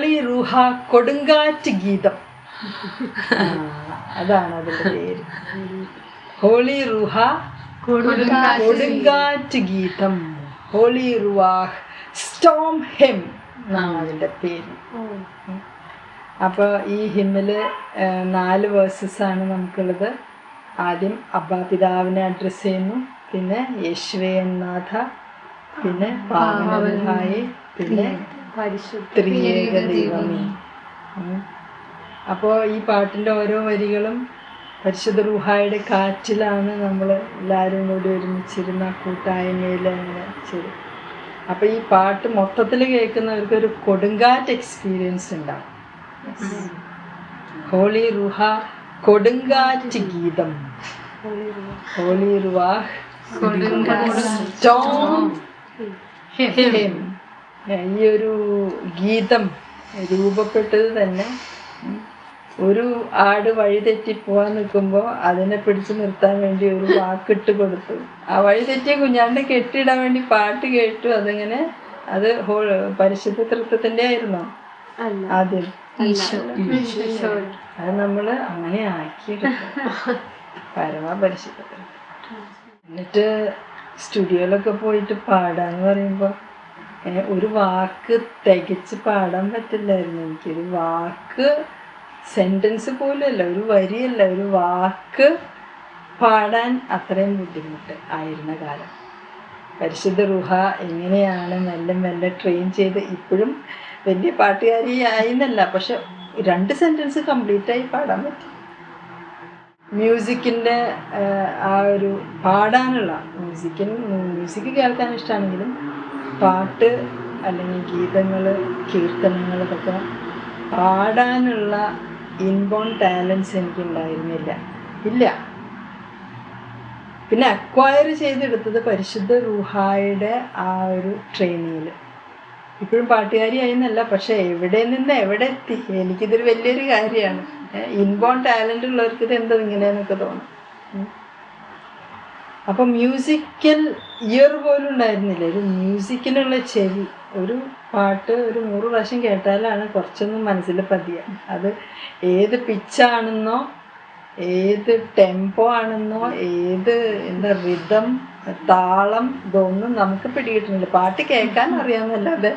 Holy റൂഹ കൊടുങ്കാറ്റ് ഗീതം. അതാണ് അതിന്റെ പേര്. ഹോളി റൂഹ കൊടുങ്കാറ്റ് ഗീതം. ഹോളി റുവാഹ് സ്റ്റോം ഹെം എന്നാണ് അതിന്റെ പേര്. അപ്പോൾ ഈ ഹിമ്മിൽ നാല് വേഴ്സസ് ആണ് നമുക്കുള്ളത്. ആദ്യം അബ്ബാ പിതാവിനെ അഡ്രസ്സ് ചെയ്യുന്നു. പിന്നെ യേശുവേ നാഥ. പിന്നെ പിന്നെ ദൈവമേ. അപ്പോൾ ഈ പാട്ടിന്റെ ഓരോ വരികളും പരിശുദ്ധ റുഹായുടെ കാറ്റിലാണ് നമ്മൾ എല്ലാവരും കൂടി ഒരുമിച്ചിരുന്ന കൂട്ടായ്മയിൽ അങ്ങനെ ചെയ്തു. അപ്പോൾ ഈ പാട്ട് മൊത്തത്തിൽ കേൾക്കുന്നവർക്ക് ഒരു കൊടുങ്കാറ്റ് എക്സ്പീരിയൻസ് ഉണ്ടാവും. ഹോളി റുഹ കൊടുങ്കാറ്റ് ഗീതം. ഹോളി റുവാഹ് ഹെം. ഈ ഒരു ഗീതം രൂപപ്പെട്ടത് തന്നെ ഒരു ആട് വഴിതെറ്റി പോവാൻ നിൽക്കുമ്പോൾ അതിനെ പിടിച്ചു നിർത്താൻ വേണ്ടി ഒരു വാക്കിട്ട് കൊടുത്തു. ആ വഴിതെറ്റിയ കുഞ്ഞാണ്ട് കെട്ടിയിടാൻ വേണ്ടി പാട്ട് കേട്ടു അതിങ്ങനെ അത് ഹോൾ പരിശുദ്ധ തൃത്വത്തിന്റെ ആയിരുന്നോ. ആദ്യം. അത് നമ്മൾ അങ്ങനെ ആക്കിയെടുക്കും പരമപരിശുദ്ധ എന്നിട്ട് സ്റ്റുഡിയോയിലൊക്കെ പോയിട്ട് പാടാന്ന് പറയുമ്പോൾ ഒരു വാക്ക് തികച്ച് പാടാൻ പറ്റില്ലായിരുന്നു. എനിക്കൊരു വാക്ക് സെന്റൻസ് പോലുമല്ല ഒരു വരിയല്ല ഒരു വാക്ക് പാടാൻ അത്രയും ബുദ്ധിമുട്ട് ആയിരുന്ന കാലം. പരിശുദ്ധ റുഹ എങ്ങനെയാണ് മെല്ലെ മെല്ലെ ട്രെയിൻ ചെയ്ത് ഇപ്പോഴും വലിയ പാട്ടുകാരി ആയിന്നല്ല പക്ഷെ രണ്ട് സെന്റൻസ് കംപ്ലീറ്റ് ആയി പാടാൻ പറ്റും. മ്യൂസിക്കിന്റെ ആ ഒരു പാടാനുള്ള മ്യൂസിക്കിന് മ്യൂസിക് കേൾക്കാൻ ഇഷ്ടമാണെങ്കിലും പാട്ട് അല്ലെങ്കിൽ ഗീതങ്ങൾ കീർത്തനങ്ങൾ ഇതൊക്കെ പാടാനുള്ള ഇൻബോൺ ടാലൻസ് എനിക്ക് ഉണ്ടായിരുന്നില്ല ഇല്ല. പിന്നെ അക്വയർ ചെയ്തെടുത്തത് പരിശുദ്ധ റൂഹായുടെ ആ ഒരു ട്രെയിനിങ്ങിൽ ഇപ്പോഴും പാട്ടുകാരിയായി എന്നല്ല പക്ഷെ എവിടെ നിന്ന് എവിടെ എത്തി? എനിക്കിതൊരു വലിയൊരു കാര്യമാണ്. ഇൻബോൺ ടാലന്റ് ഉള്ളവർക്ക് ഇത് എന്തോ ഇങ്ങനെയെന്നൊക്കെ തോന്നും. അപ്പം മ്യൂസിക്കൽ ഇയർ പോലും ഉണ്ടായിരുന്നില്ല ഒരു മ്യൂസിക്കിനുള്ള ചെവി ഒരു പാട്ട് ഒരു നൂറ് പ്രാവശ്യം കേട്ടാലാണ് കുറച്ചൊന്നും മനസ്സിൽ പതിയ അത് ഏത് പിച്ചാണെന്നോ ഏത് ടെമ്പോ ആണെന്നോ ഏത് എന്താ റിതം താളം ഇതൊന്നും നമുക്ക് പിടികിട്ടുന്നില്ല. പാട്ട് കേൾക്കാൻ അറിയാമെന്നല്ലാതെ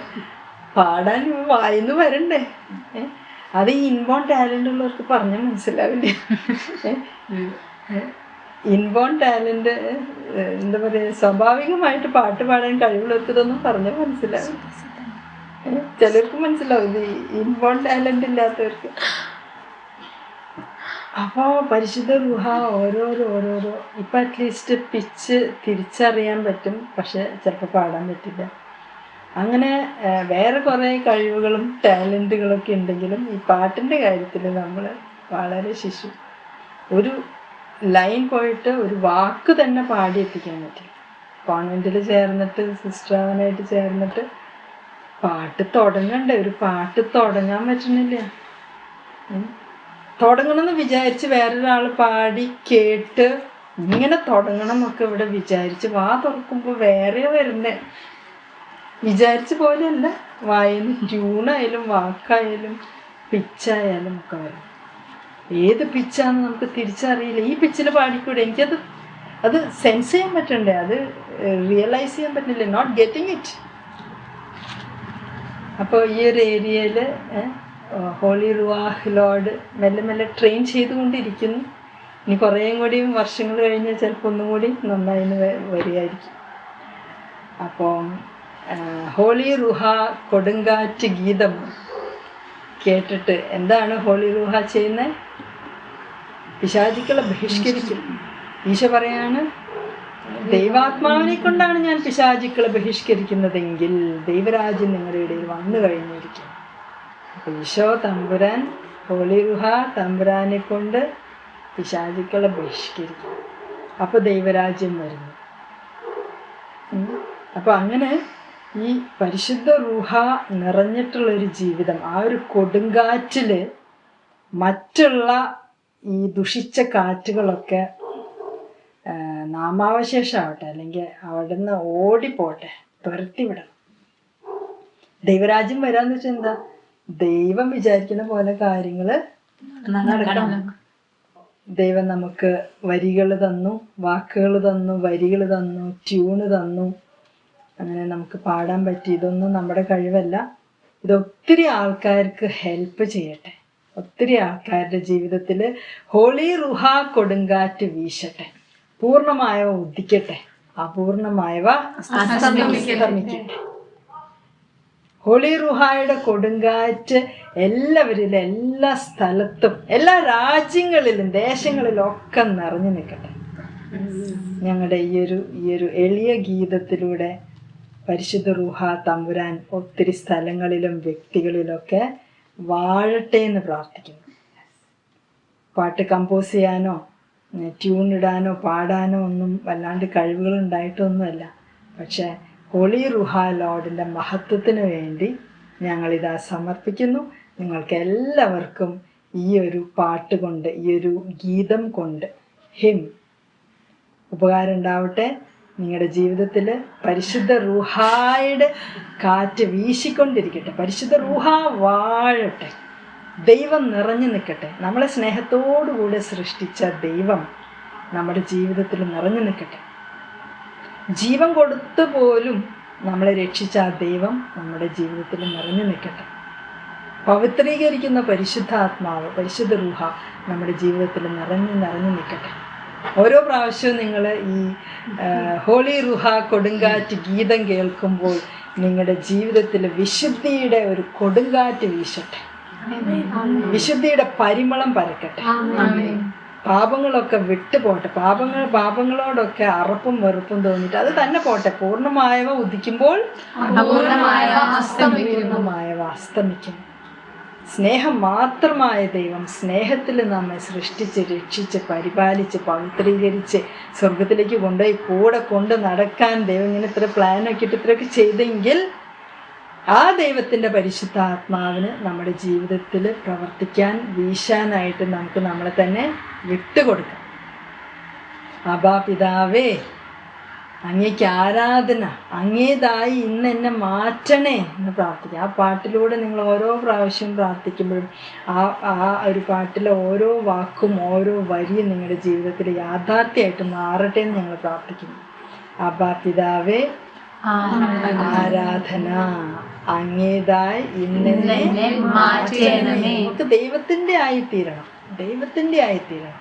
പാടാൻ വായിന്ന് വരണ്ടേ? അത് ഇൻബോൺ ടാലന്റ് ഉള്ളവർക്ക് പറഞ്ഞാൽ മനസ്സിലാവില്ല? ഇൻബോൺ ടാലന്റ് എന്താ പറയുക സ്വാഭാവികമായിട്ട് പാട്ട് പാടാൻ കഴിവുള്ളവർക്ക് പറഞ്ഞ പറഞ്ഞാൽ മനസ്സിലാവും ചിലർക്ക് മനസ്സിലാവും ഇത് ഇൻബോൺ ടാലന്റ് ഇല്ലാത്തവർക്ക്. അപ്പോൾ പരിശുദ്ധ ഗുഹ ഓരോരോ ഓരോരോ. ഇപ്പം അറ്റ്ലീസ്റ്റ് പിച്ച് തിരിച്ചറിയാൻ പറ്റും പക്ഷെ ചിലപ്പോൾ പാടാൻ പറ്റില്ല. അങ്ങനെ വേറെ കുറേ കഴിവുകളും ടാലന്റുകളൊക്കെ ഉണ്ടെങ്കിലും ഈ പാട്ടിന്റെ കാര്യത്തിൽ നമ്മൾ വളരെ ശിശു. ഒരു ലൈൻ പോയിട്ട് ഒരു വാക്ക് തന്നെ പാടി എത്തിക്കാൻ പറ്റി. കോൺവെന്റിൽ ചേർന്നിട്ട് സിസ്റ്റർ ആവാനായിട്ട് ചേർന്നിട്ട് പാട്ട് തുടങ്ങണ്ടേ? ഒരു പാട്ട് തുടങ്ങാൻ പറ്റണില്ല. തുടങ്ങണമെന്ന് വിചാരിച്ച് വേറൊരാൾ പാടി കേട്ട് ഇങ്ങനെ തുടങ്ങണം എന്നൊക്കെ ഇവിടെ വിചാരിച്ച് വാ തുറക്കുമ്പോൾ വേറെ വരുന്നേ. വിചാരിച്ച പോലെയല്ല. വായന ട്യൂണായാലും വാക്കായാലും പിച്ചായാലും ഒക്കെ വരും. ഏത് പിച്ചാന്ന് നമുക്ക് തിരിച്ചറിയില്ല. ഈ പിച്ചിൽ പാടിക്കൂടെ? എനിക്കത് അത് സെൻസ് ചെയ്യാൻ പറ്റണ്ടേ? അത് റിയലൈസ് ചെയ്യാൻ പറ്റില്ല. നോട്ട് ഗെറ്റിംഗ് ഇറ്റ് അപ്പോൾ ഈ ഒരു ഏരിയയിൽ ഹോളി റുവാഹ് ലോഡ് മെല്ലെ മെല്ലെ ട്രെയിൻ ചെയ്തുകൊണ്ടിരിക്കുന്നു. ഇനി കുറേയും കൂടി വർഷങ്ങൾ കഴിഞ്ഞാൽ ചിലപ്പോൾ ഒന്നും കൂടി നന്നായി വരികയായിരിക്കും. അപ്പോൾ ഹോളി റുഹ കൊടുങ്കാറ്റ് ഗീതം. കേട്ടിട്ട് എന്താണ് ഹോളി ഗുഹ ചെയ്യുന്നത് പിശാചിക്കളെ ബഹിഷ്കരിക്കും ഈശോ പറയാണ് ദൈവാത്മാവിനെ കൊണ്ടാണ് ഞാൻ പിശാചിക്കളെ ബഹിഷ്കരിക്കുന്നതെങ്കിൽ ദൈവരാജ്യം നിങ്ങളുടെ ഇടയിൽ വന്നു കഴിഞ്ഞിരിക്കും. അപ്പോൾ ഈശോ തമ്പുരാൻ ഹോളി ഗുഹ തമ്പുരാനെ കൊണ്ട് പിശാചിക്കളെ ബഹിഷ്കരിക്കും. അപ്പോൾ ദൈവരാജ്യം വരുന്നു. അപ്പോൾ അങ്ങനെ ഈ പരിശുദ്ധ റൂഹ നിറഞ്ഞിട്ടുള്ളൊരു ജീവിതം. ആ ഒരു കൊടുങ്കാറ്റിൽ മറ്റുള്ള ഈ ദുഷിച്ച കാറ്റുകളൊക്കെ നാമാവശേഷമാവട്ടെ അല്ലെങ്കിൽ അവിടുന്ന് ഓടിപ്പോട്ടെ തുരത്തി വിടണം ദൈവരാജ്യം വരാന്ന് വെച്ചാൽ എന്താ? ദൈവം വിചാരിക്കുന്ന പോലെ കാര്യങ്ങൾ നടക്കണം. ദൈവം നമുക്ക് വരികൾ തന്നു വാക്കുകൾ തന്നു വരികൾ തന്നു ട്യൂണ് തന്നു അങ്ങനെ നമുക്ക് പാടാൻ പറ്റി. ഇതൊന്നും നമ്മുടെ കഴിവല്ല. ഇത് ഒത്തിരി ആൾക്കാർക്ക് ഹെൽപ്പ് ചെയ്യട്ടെ. ഒത്തിരി ആൾക്കാരുടെ ജീവിതത്തിൽ ഹോളി റുഹ കൊടുങ്കാറ്റ് വീശട്ടെ. പൂർണമായവ ഉദിക്കട്ടെ. അപൂർണമായവ അസ്തമിക്കട്ടെ. ഹോളി റുഹായുടെ കൊടുങ്കാറ്റ് എല്ലാവരിലും എല്ലാ സ്ഥലത്തും എല്ലാ രാജ്യങ്ങളിലും ദേശങ്ങളിലും ഒക്കെ നിറഞ്ഞു നിൽക്കട്ടെ. ഞങ്ങളുടെ ഈ ഒരു ഈ ഒരു എളിയ ഗീതത്തിലൂടെ പരിശുദ്ധ റൂഹ തമ്പുരാൻ ഒത്തിരി സ്ഥലങ്ങളിലും വ്യക്തികളിലൊക്കെ വാഴട്ടെ എന്ന് പ്രാർത്ഥിക്കുന്നു. പാട്ട് കമ്പോസ് ചെയ്യാനോ ട്യൂൺ ഇടാനോ പാടാനോ ഒന്നും വല്ലാണ്ട് കഴിവുകൾ ഉണ്ടായിട്ടൊന്നുമല്ല പക്ഷേ ഹോളി റുഹ ലോഡിന്റെ മഹത്വത്തിന് വേണ്ടി ഞങ്ങളിതാ സമർപ്പിക്കുന്നു. നിങ്ങൾക്ക് എല്ലാവർക്കും ഈ ഒരു പാട്ട് കൊണ്ട് ഈ ഒരു ഗീതം കൊണ്ട് ഹിം. ഉപകാരം ഉണ്ടാവട്ടെ. നിങ്ങളുടെ ജീവിതത്തിൽ പരിശുദ്ധ റുഹായുടെ കാറ്റ് വീശിക്കൊണ്ടിരിക്കട്ടെ. പരിശുദ്ധ റുഹ വാഴട്ടെ. ദൈവം നിറഞ്ഞു നിൽക്കട്ടെ. നമ്മളെ സ്നേഹത്തോടുകൂടെ സൃഷ്ടിച്ച ദൈവം നമ്മുടെ ജീവിതത്തിൽ നിറഞ്ഞു നിൽക്കട്ടെ. ജീവൻ കൊടുത്തു പോലും നമ്മളെ രക്ഷിച്ച ആ ദൈവം നമ്മുടെ ജീവിതത്തിൽ നിറഞ്ഞു നിൽക്കട്ടെ. പവിത്രീകരിക്കുന്ന പരിശുദ്ധാത്മാവ് പരിശുദ്ധ റൂഹ നമ്മുടെ ജീവിതത്തിൽ നിറഞ്ഞു നിറഞ്ഞു നിൽക്കട്ടെ. ഓരോ പ്രാവശ്യവും നിങ്ങൾ ഈ ഹോളി റുഹ കൊടുങ്കാറ്റ് ഗീതം കേൾക്കുമ്പോൾ നിങ്ങളുടെ ജീവിതത്തിൽ വിശുദ്ധിയുടെ ഒരു കൊടുങ്കാറ്റ് വീശട്ടെ. വിശുദ്ധിയുടെ പരിമളം പരക്കട്ടെ. പാപങ്ങളൊക്കെ വിട്ടുപോട്ടെ. പാപങ്ങൾ പാപങ്ങളോടൊക്കെ അറപ്പും വെറുപ്പും തോന്നിയിട്ട് അത് തന്നെ പോട്ടെ. പൂർണമായവ ഉദിക്കുമ്പോൾ പൂർണമായവ അസ്തമിക്കുന്നു. സ്നേഹം മാത്രമായ ദൈവം സ്നേഹത്തിൽ നമ്മെ സൃഷ്ടിച്ച് രക്ഷിച്ച് പരിപാലിച്ച് പവിത്രീകരിച്ച് സ്വർഗത്തിലേക്ക് കൊണ്ടുപോയി കൂടെ കൊണ്ട് നടക്കാൻ ദൈവം ഇങ്ങനെ ഇത്ര പ്ലാനൊക്കെ ഇട്ട് ഇത്രയൊക്കെ ചെയ്തെങ്കിൽ ആ ദൈവത്തിന്റെ പരിശുദ്ധാത്മാവിന് നമ്മുടെ ജീവിതത്തിൽ പ്രവർത്തിക്കാൻ വീശാനായിട്ട് നമുക്ക് നമ്മളെ തന്നെ വിട്ടുകൊടുക്കാം. അബാ പിതാവേ അങ്ങേക്ക് ആരാധന അങ്ങേതായി ഇന്ന് എന്നെ മാറ്റണേ എന്ന് പ്രാർത്ഥിക്കുക ആ പാട്ടിലൂടെ നിങ്ങൾ ഓരോ പ്രാവശ്യം പ്രാർത്ഥിക്കുമ്പോഴും ആ ആ ഒരു പാട്ടിലെ ഓരോ വാക്കും ഓരോ വരിയും നിങ്ങളുടെ ജീവിതത്തിൽ യാഥാർത്ഥ്യമായിട്ട് മാറട്ടെ എന്ന് ഞങ്ങൾ പ്രാർത്ഥിക്കുന്നു. അബാ പിതാവേ ആരാധന അങ്ങേതായി ഇന്നെ നമുക്ക് ദൈവത്തിന്റെ ആയിത്തീരണം. ദൈവത്തിന്റെ ആയിത്തീരണം.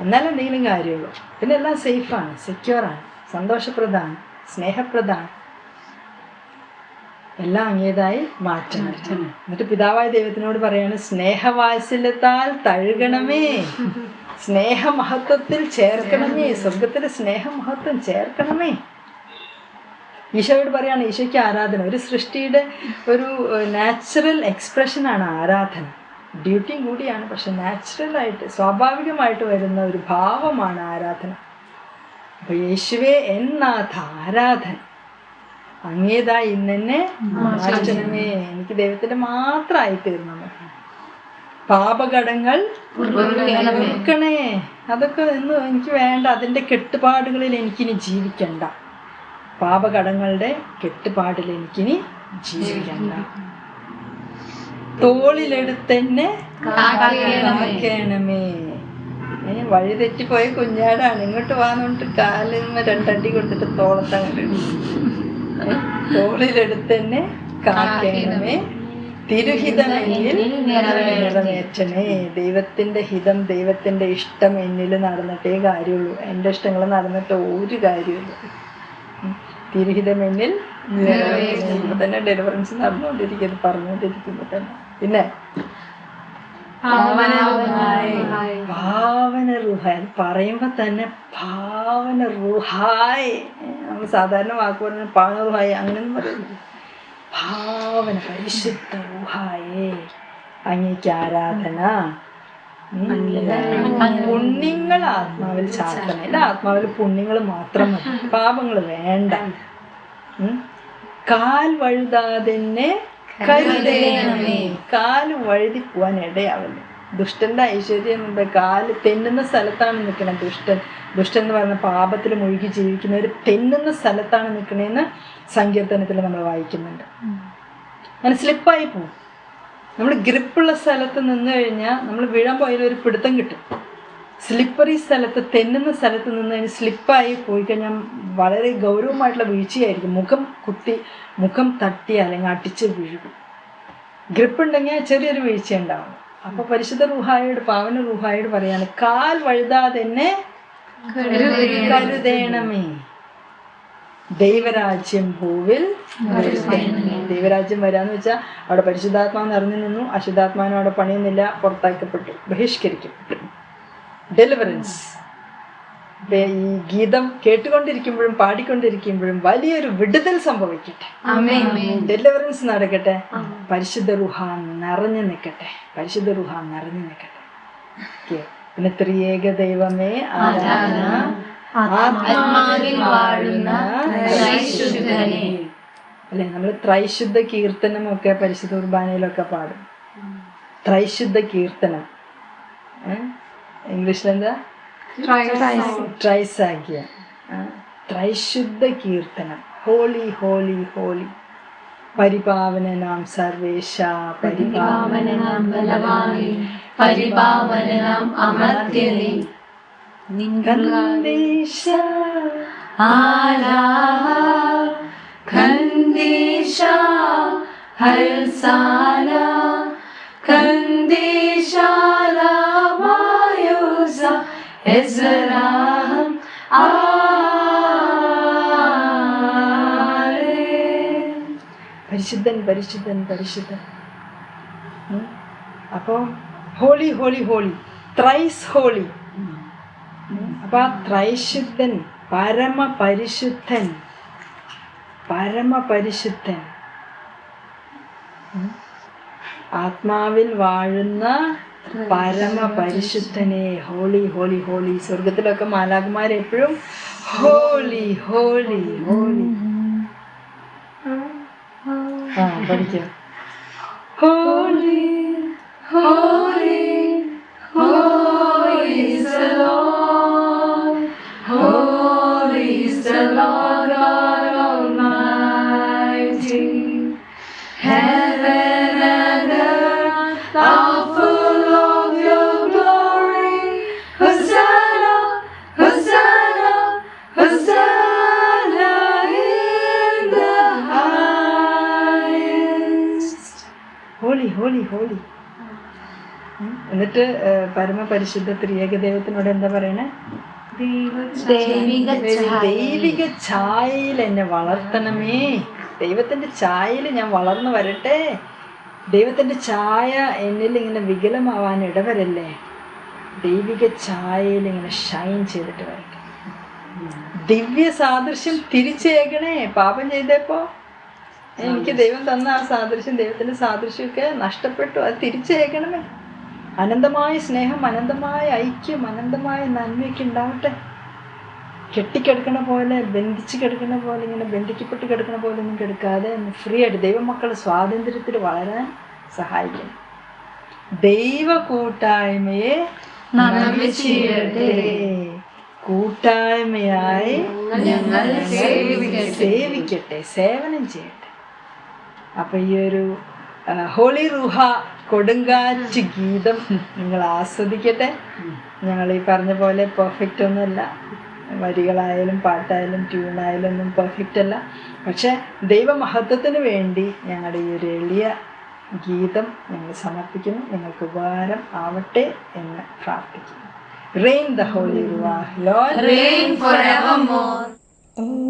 എന്നാലും എന്തെങ്കിലും കാര്യമുള്ളൂ. പിന്നെ എല്ലാം സേഫാണ് സെക്യൂറാണ് സന്തോഷപ്രദമാണ് സ്നേഹപ്രദമാണ് എല്ലാം അങ്ങേതായി മാറ്റണം. എന്നിട്ട് പിതാവായ ദൈവത്തിനോട് പറയാണ് സ്നേഹവാത്സല്യത്താൽ തഴുകണമേ. സ്നേഹമഹത്വത്തിൽ ചേർക്കണമേ. സ്വർഗത്തിലെ സ്നേഹമഹത്വം ചേർക്കണമേ. ഈശോയോട് പറയാണ് ഈശോയ്ക്ക് ആരാധന. ഒരു സൃഷ്ടിയുടെ ഒരു നാച്ചുറൽ എക്സ്പ്രഷനാണ് ആരാധന. ഡ്യൂട്ടിയും കൂടിയാണ് പക്ഷെ നാച്ചുറലായിട്ട് സ്വാഭാവികമായിട്ട് വരുന്ന ഒരു ഭാവമാണ് ആരാധന. അപ്പോൾ യേശുവെ എന്നാഥ ആരാധന? അങ്ങേതാ ഇന്നെന്നെ മാറ്റണമേ എനിക്ക് ദൈവത്തിന്റെ മാത്രമായി തീർന്നു. പാപഘടങ്ങൾ പാപകടങ്ങൾ പൊറുക്കണേ അതൊക്കെ ഇന്ന് എനിക്ക് വേണ്ട. അതിന്റെ കെട്ടുപാടുകളിൽ എനിക്കിനി ജീവിക്കണ്ട. പാപകടങ്ങളുടെ കെട്ടുപാടിൽ എനിക്കിനി ജീവിക്കണ്ട. തോളിലെടുത്തെന്നെ കാക്കണമേ ഏ വഴി തെറ്റിപ്പോയ കുഞ്ഞാടാണ്. ഇങ്ങോട്ട് വാന്നിട്ട് കാലിന് രണ്ടടി കൊടുത്തിട്ട് തോളത്തങ്ങോട്ട് തോളിലെടുത്ത് തന്നെ കാക്കണമേ. നിറവേറ്റണേ ദൈവത്തിന്റെ ഹിതം ദൈവത്തിന്റെ ഇഷ്ടം എന്നിൽ നടന്നിട്ടേ കാര്യമുള്ളൂ. എന്റെ ഇഷ്ടങ്ങൾ നടന്നിട്ട് ഒരു കാര്യമില്ല തിരുഹിതമെന്നിൽ ഇപ്പൊ തന്നെ ഡെലിവറൻസ് നടന്നുകൊണ്ടിരിക്കുന്നത് പറഞ്ഞുകൊണ്ടിരിക്കുമ്പോ തന്നെ. പിന്നെ ഭാവന റുഹായ് അത് പറയുമ്പോ തന്നെ ഭാവന റുഹായ് നമ്മൾ സാധാരണ വാക്ക് പറഞ്ഞ ഭാവന റുഹായ് അങ്ങനെയൊന്നും പറയുന്നത് ഭാവന പരിശുദ്ധ റുഹായേ അങ്ങേക്ക് ആരാധന. പുണ്യങ്ങൾ ആത്മാവിൽ ചാർത്തണം. അല്ല ആത്മാവിൽ പുണ്യങ്ങൾ മാത്രം മതി. പാപങ്ങൾ വേണ്ട. ഉം. കാൽ വഴുതാതെ കരുതേണമേ. കാൽ വഴുതി പോവാൻ ഇടയാവില്ല. ദുഷ്ടന്റെ ഐശ്വര്യം എന്താ കാൽ തെന്നുന്ന സ്ഥലത്താണ് നിൽക്കുന്നത് ദുഷ്ടൻ. ദുഷ്ടൻ എന്ന് പറയുന്ന പാപത്തിൽ മുഴുകി ജീവിക്കുന്ന ഒരു തെന്നുന്ന സ്ഥലത്താണ് നിൽക്കണേന്ന് സങ്കീർത്തനത്തിൽ നമ്മൾ വായിക്കുന്നുണ്ട്. അങ്ങനെ സ്ലിപ്പായി പോവും. നമ്മൾ ഗ്രിപ്പുള്ള സ്ഥലത്ത് നിന്ന് കഴിഞ്ഞാൽ നമ്മൾ വീഴാൻ പോയാൽ ഒരു പിടുത്തം കിട്ടും. സ്ലിപ്പറി സ്ഥലത്ത് തെന്നുന്ന സ്ഥലത്ത് നിന്ന് കഴിഞ്ഞാൽ സ്ലിപ്പായി പോയി കഴിഞ്ഞാൽ വളരെ ഗൗരവമായിട്ടുള്ള വീഴ്ചയായിരിക്കും. മുഖം കുത്തി മുഖം തട്ടി അല്ലെങ്കിൽ അടിച്ച് വീഴും. ഗ്രിപ്പ് ഉണ്ടെങ്കിൽ ചെറിയൊരു വീഴ്ച ഉണ്ടാവും അപ്പൊ പരിശുദ്ധ റുഹായോട് പാവന റുഹായോട് പറയാണ് കാൽ വഴുതാതെ തന്നെ കരുതേണമേ. ദൈവരാജ്യം ഭൂവിൽ. ദൈവരാജ്യം വരാന്ന് വെച്ചാൽ അവിടെ പരിശുദ്ധാത്മാവ് നിറഞ്ഞു നിന്നു. അശുദ്ധാത്മാവിനും അവിടെ പണിയുന്നില്ല. പുറത്താക്കപ്പെട്ടു. ബഹിഷ്കരിക്കപ്പെട്ടു. ഡെലിവറൻസ് ഈ ഗീതം കേട്ടുകൊണ്ടിരിക്കുമ്പോഴും പാടിക്കൊണ്ടിരിക്കുമ്പോഴും വലിയൊരു വിടുതൽ സംഭവിക്കട്ടെ. ഡെലിവറൻസ് നടക്കട്ടെ. പരിശുദ്ധ റുഹ നിറഞ്ഞു നിൽക്കട്ടെ. പരിശുദ്ധ റുഹ നിറഞ്ഞു നിൽക്കട്ടെ. പിന്നെ ത്രിയേക ദൈവമേ ആരാധന. ആത്മാവിൽ വാഴുന്ന ത്രൈശുദ്ധനെ. അല്ലെ നമ്മൾ ത്രൈശുദ്ധ കീർത്തനം ഒക്കെ പരിശുദ്ധ കുർബാനയിലൊക്കെ പാടും. ത്രൈശുദ്ധ കീർത്തനം. ഇംഗ്ലീഷിലെന്താ? ട്രൈസാക്കിയ ത്രൈശുദ്ധ കീർത്തനം. Holy holy holy. പരിപാവനനാം സർവേശ പരിപാവനനാം ബലവാനി പരിപാവനനാം ഖന്ദേശ ഹൽസാല ഖന്ദേശാല മായൂസ ആലേ പരിശുദ്ധൻ പരിശുദ്ധൻ പരിശുദ്ധൻ. അപ്പോ holy holy holy. Thrice holy. അപ്പൊ ആ ത്രൈശുദ്ധൻ പരമപരിശുദ്ധൻ. പരമപരിശുദ്ധൻ. ആത്മാവിൽ വാഴുന്ന പരമ പരിശുദ്ധനെ ഹോളി ഹോളി ഹോളി സ്വർഗത്തിലൊക്കെ മാലാകുമാർ എപ്പോഴും ഹോളി ഹോളി ഹോളി ആ പഠിക്കാം. Holy Holy, holy. ഹോളി. എന്നിട്ട് പരമപരിശുദ്ധ ത്രിയേക ദൈവത്തിനോട് എന്താ പറയണേ? ദൈവിക ദൈവിക ഛായയിൽ എന്നെ വളർത്തണമേ. ദൈവത്തിന്റെ ഛായയിൽ ഞാൻ വളർന്നു വരട്ടെ. ദൈവത്തിന്റെ ഛായ എന്നിൽ ഇങ്ങനെ വികലമാവാൻ ഇടവരല്ലേ? ദൈവിക ഛായയിൽ ഇങ്ങനെ ഷൈൻ ചെയ്തിട്ട് വരട്ടെ. ദിവ്യ സാദൃശ്യം തിരിച്ചേക്കണേ പാപം ചെയ്തപ്പോ എനിക്ക് ദൈവം തന്ന ആ സാദൃശ്യം ദൈവത്തിന്റെ സാദൃശ്യമൊക്കെ നഷ്ടപ്പെട്ടു. അത് തിരിച്ചേക്കണമേ അനന്തമായ സ്നേഹം അനന്തമായ ഐക്യം അനന്തമായ നന്മയൊക്കെ ഉണ്ടാവട്ടെ. കെട്ടിക്കിടക്കണ പോലെ ബന്ധിച്ച് കിടക്കണ പോലെ ഇങ്ങനെ ബന്ധിക്കപ്പെട്ട് കിടക്കണ പോലെ ഒന്നും കിടക്കാതെ ഫ്രീ ആയിട്ട് ദൈവമക്കളെ സ്വാതന്ത്ര്യത്തിൽ വളരാൻ സഹായിക്കണം. ദൈവ കൂട്ടായ്മയെ. കൂട്ടായ്മയായി. സേവിക്കട്ടെ. സേവനം ചെയ്യട്ടെ. അപ്പൊ ഈ ഒരു ഹോളി റുഹ കൊടുങ്കാറ്റ് ഗീതം നിങ്ങൾ ആസ്വദിക്കട്ടെ. ഞങ്ങൾ ഈ പറഞ്ഞ പോലെ പെർഫെക്റ്റ് ഒന്നുമല്ല. വരികളായാലും പാട്ടായാലും ട്യൂണായാലും ഒന്നും പെർഫെക്റ്റ് അല്ല. പക്ഷെ ദൈവമഹത്വത്തിന് വേണ്ടി ഞങ്ങളുടെ ഈ ഒരു എളിയ ഗീതം ഞങ്ങൾ സമർപ്പിക്കുന്നു. നിങ്ങൾക്ക് ഉപകാരം ആവട്ടെ എന്ന് പ്രാർത്ഥിക്കുന്നു. റെയിൻ ദ ഹോളി റുഹ ലോർഡ് എവർ മോർ Only